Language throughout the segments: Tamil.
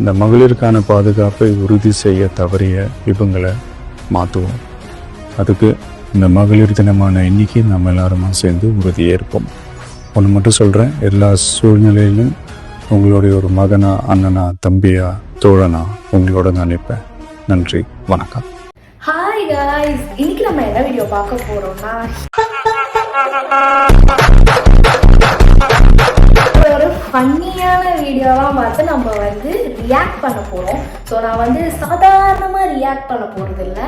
இந்த மகளிருக்கான பாதுகாப்பை உறுதி செய்ய தவறிய விபங்களை மாற்றுவோம் அதுக்கு இந்த மகளிர் தினமான இன்னைக்கு நம்ம எல்லாருமா சேர்ந்து உறுதியேற்போம். ஒன்று மட்டும் சொல்கிறேன் எல்லா சூழ்நிலையிலும் உங்களுடைய ஒரு மகனா அண்ணனா தம்பியா தோழனா உங்களோட நான் நிற்பேன். நன்றி வணக்கம். ஹாய் காய்ஸ் இன்னைக்கு நம்ம என்ன வீடியோ பார்க்க போறோம்னா ஃபன்னியான வீடியோலாம் பார்த்து நம்ம வந்து ரியாக்ட் பண்ண போகிறோம் ஸோ நான் வந்து சாதாரணமாக ரியாக்ட் பண்ண போகிறது இல்லை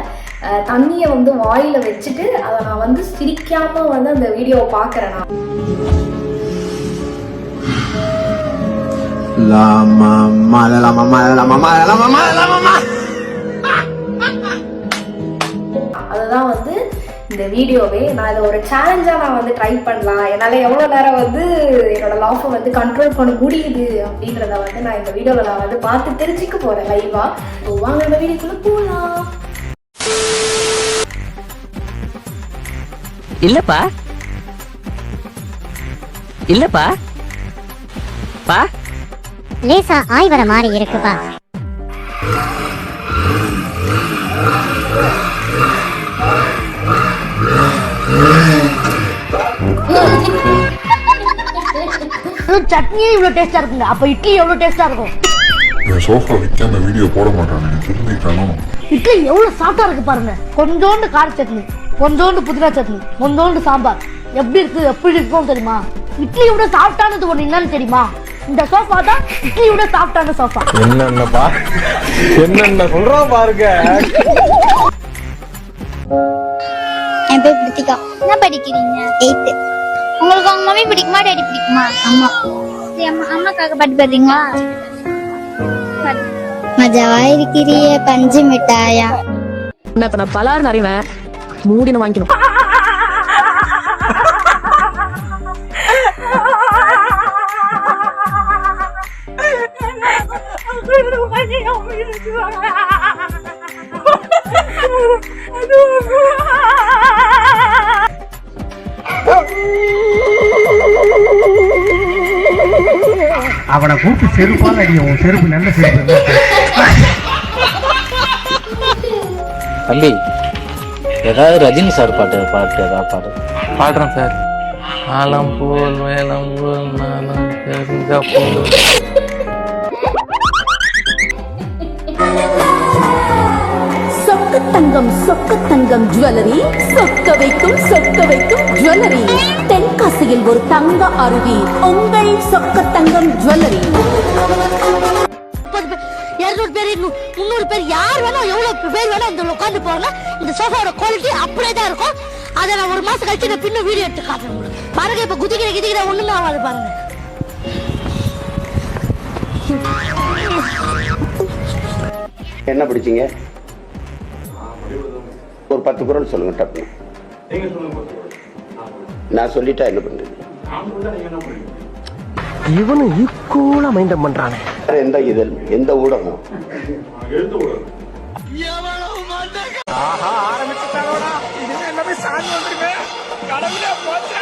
தண்ணியை வந்து வாயில் வச்சுட்டு அதை நான் வந்து சிரிக்காமல் வந்து அந்த வீடியோவை பார்க்குறேன் நான் La mamá, la mamá, la mamá, la mamá, la mamá. இந்த வீடியோவே நான் இதை ஒரு சேலஞ்சாக நான் வந்து ட்ரை பண்ணலாம். என்னால் எவ்வளோ நேரம் வந்து என்னோட லாஃபை வந்து கண்ட்ரோல் பண்ண முடியுது அப்படின்றத வந்து நான் இந்த வீடியோவில் நான் வந்து பார்த்து தெரிஞ்சுக்க போகிறேன் லைவாக ஸோ வாங்க இந்த வீடியோக்குள்ளே போகலாம் இல்லப்பா. இல்லப்பா. பா. லேசா ஆய் வர மாதிரி இருக்குப்பா. சட்னியே இவ்வளவு டேஸ்டா இருக்குங்க அப்ப இட்லி எவ்வளவு டேஸ்டா இருக்கும்? என் சோஃபா விற்க அந்த வீடியோ போட மாட்டானே. திருந்திட்டானோ? இட்லி எவ்வளவு சாஃப்டா இருக்கு பாருங்க. கொஞ்சோண்டு கார சட்னி கொஞ்சோண்டு புதினா சட்னி கொஞ்சோண்டு சாம்பார். எப்படி இருக்கு எப்படி இருக்கும் தெரியுமா? இட்லி விட சாஃப்டானது ஒண்ணு என்னன்னு தெரியுமா? இந்த சோஃபா தான் இட்லி விட சாஃப்டான சோஃபா என்னென்னப்பா என்னென்ன சொல்றான் பாருங்க. என் பேர் பிரித்திகா என்ன படிக்கிறீங்க எயித்து உங்களுக்கு உங்க மம்மி பிடிக்குமா டேடி பிடிக்குமா அம்மா சரி அம்மா அம்மாக்காக பாட்டு பாடுறீங்களா மஜாவா இருக்கிறிய பஞ்சு மிட்டாயா என்ன இப்ப நான் பலார் அறிவேன் மூடின வாங்கிக்கணும் அவனை கூப்பிட்டு செருப்பால் அடியும் உன் செருப்பு நல்ல செருப்பு. தம்பி ஏதாவது ரஜினி சார் பாட்டு பாட்டு ஏதாவது பாடு. பாடுறேன் சார். ஆலம் போல் வேலம் போல் நாளம் கருங்க போல். தங்கம் சொக்க தங்கம் ஜுவல்லரி சொக்க வைக்கும் சொக்க வைக்கும் ஜுவல்லரி தென்காசியில் ஒரு தங்க அருவி. உங்கள் சொக்க தங்கம் ஜுவல்லரி இருநூறு பேர் முந்நூறு பேர் யார் வேணா எவ்வளவு பேர் வேணா இந்த உட்காந்து போகலாம். இந்த சோஃபாவோட குவாலிட்டி அப்படியே தான் இருக்கும். அதை நான் ஒரு மாசம் கழிச்சு நான் பின்னும் வீடியோ எடுத்து காட்டுறேன் உங்களுக்கு. பாருங்க இப்ப குதிக்கிற கிதிக்கிற ஒண்ணுமே ஆகாது பாருங்க. என்ன படிச்சீங்க? ஒரு பத்து குரல் சொல்லுங்க டப்பு. நான் சொல்லிட்டா என்ன பண்றீங்க? இவனும் ஈக்குவலா மைண்டம் பண்றானே. எந்த இதழ் எந்த ஊடகம்? அண்ணா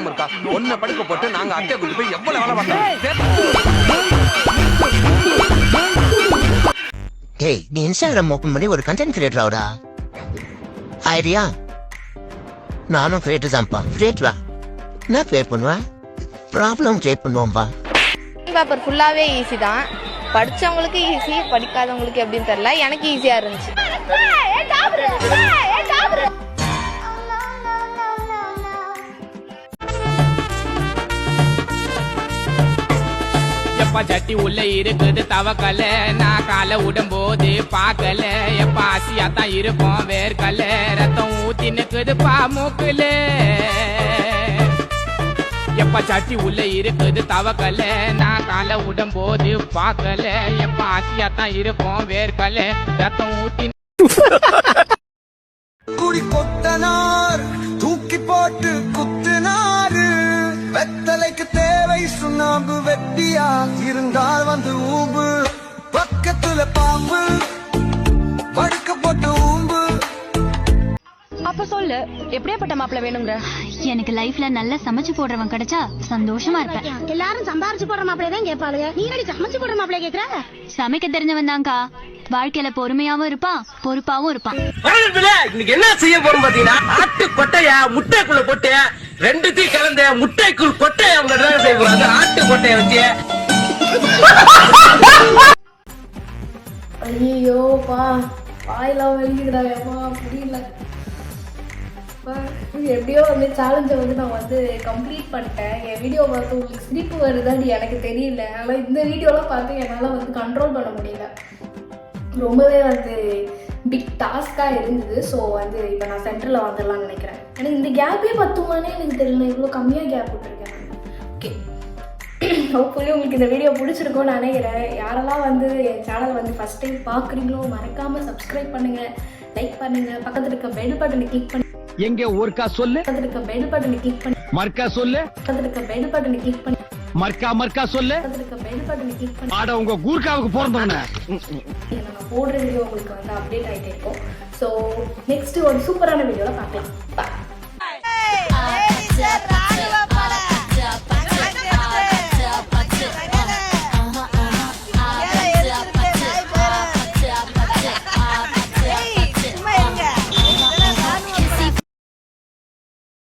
ஞாபகம் இருக்கா ஒன்ன படுக்க போட்டு நாங்க அட்டை கூட்டு போய் எவ்வளவு வேலை பார்த்தோம் டேய் நீ இன்ஸ்டாகிராம் ஓபன் பண்ணி ஒரு கண்டென்ட் கிரியேட்டர் ஆகுடா ஐடியா நானும் கிரியேட்டர் தான்ப்பா கிரியேட்டரா என்ன கிரியேட் பண்ணுவேன் ப்ராப்ளம் கிரியேட் பண்ணுவோம்ப்பா பேப்பர் ஃபுல்லாவே ஈஸி தான் படிச்சவங்களுக்கு ஈஸி படிக்காதவங்களுக்கு எப்படின்னு தெரியல எனக்கு ஈஸியா இருந்துச்சு எப்பா சட்டி உள்ள இருக்குது தவக்கல. நான் காலை விடும்போது பார்க்கல. எப்பா ஆசியா தான் இருப்போம் வேர்க்கல. ரத்தம் ஊத்தி நிக்குது பா மூக்குல. எப்பா சட்டி உள்ள இருக்குது தவக்கல. நான் காலை விடும்போது பார்க்கல. எப்பா ஆசியா தான் இருப்போம் வேர்க்கல. ரத்தம் ஊத்தி குடி கொத்தனார் தூக்கி போட்டு வெட்டியா இருந்தால் வந்து ஊம்பு. பக்கத்துல பாம்பு. போட்டு ஊம்பு. அப்ப சொல்லு எப்படியாப்பட்ட மாப்பிள்ள வேணுங்கிற எனக்கு லைஃப்ல நல்லா சமைச்சு போடுறவன் கிடைச்சா சந்தோஷமா இருப்பேன். எல்லாரும் சம்பாரிச்சு போடுற மாப்பிளைய தான் கேட்பாளுங்க. நீ சமைச்சு போடுற மாப்பிளைய கேக்குற? சமைக்க தெரிஞ்சவன் தான்க்கா வாழ்க்கையில பொறுமையாவும் இருப்பான் பொறுப்பாவும் இருப்பான். இன்னைக்கு என்ன செய்ய போறோம் பாத்தீங்கன்னா ஆட்டு கொட்டைய முட்டைக்குள்ள போட்டு ரெண்டுத்தையும் கலந்த முட்டைக்குள் கொட்டைய அவங்க கொட்டை கூடாது ஆட்டு கொட்டைய வச்சு. ஐயோப்பா வாயெல்லாம் வலிக்குதுடா புரியல எப்படியோ வந்து சேலஞ்சை வந்து நான் வந்து கம்ப்ளீட் பண்ணிட்டேன். என் வீடியோ பார்த்து உங்களுக்கு சிரிப்பு வருதான்னு எனக்கு தெரியல. ஆனால் இந்த வீடியோலாம் பார்த்து என்னால் வந்து கண்ட்ரோல் பண்ண முடியல. ரொம்பவே வந்து பிக் டாஸ்காக இருந்தது. ஸோ வந்து இப்போ நான் சென்டரில் வந்துடலாம்னு நினைக்கிறேன். எனக்கு இந்த கேப்பே பத்துமானே எனக்கு தெரியல. இவ்வளோ கம்மியாக கேப் விட்டுருக்கேன் ஓகே ஹோப்ஃபுல்லி உங்களுக்கு இந்த வீடியோ பிடிச்சிருக்கும்னு நினைக்கிறேன் யாரெல்லாம் வந்து என் சேனல் வந்து ஃபஸ்ட் டைம் பார்க்குறீங்களோ மறக்காமல் சப்ஸ்கிரைப் பண்ணுங்கள் லைக் பண்ணுங்கள் பக்கத்தில் இருக்க பெல் பட்டனை கிளிக் பண்ணி எங்க ஒருக்கா சொல்லு பக்கத்தில் இருக்க பெல் பட்டனை கிளிக் பண்ணி மர்க்கா சொல்லு பக்கத்தில் இருக்க பெல் பட்டனை கிளிக் பண்ணி மர்க்கா மர்க்கா சொல்லு பக்கத்தில் இருக்க பெல் பட்டனை கிளிக் பண்ணி ஆட உங்க கூர்க்காவுக்கு பிறந்தவன நான் போடுற வீடியோ உங்களுக்கு வந்து அப்டேட் ஆகிட்டே இருக்கும் ஸோ நெக்ஸ்ட் ஒரு சூப்பரான வீடியோவில் பார்க்கலாம் Bye.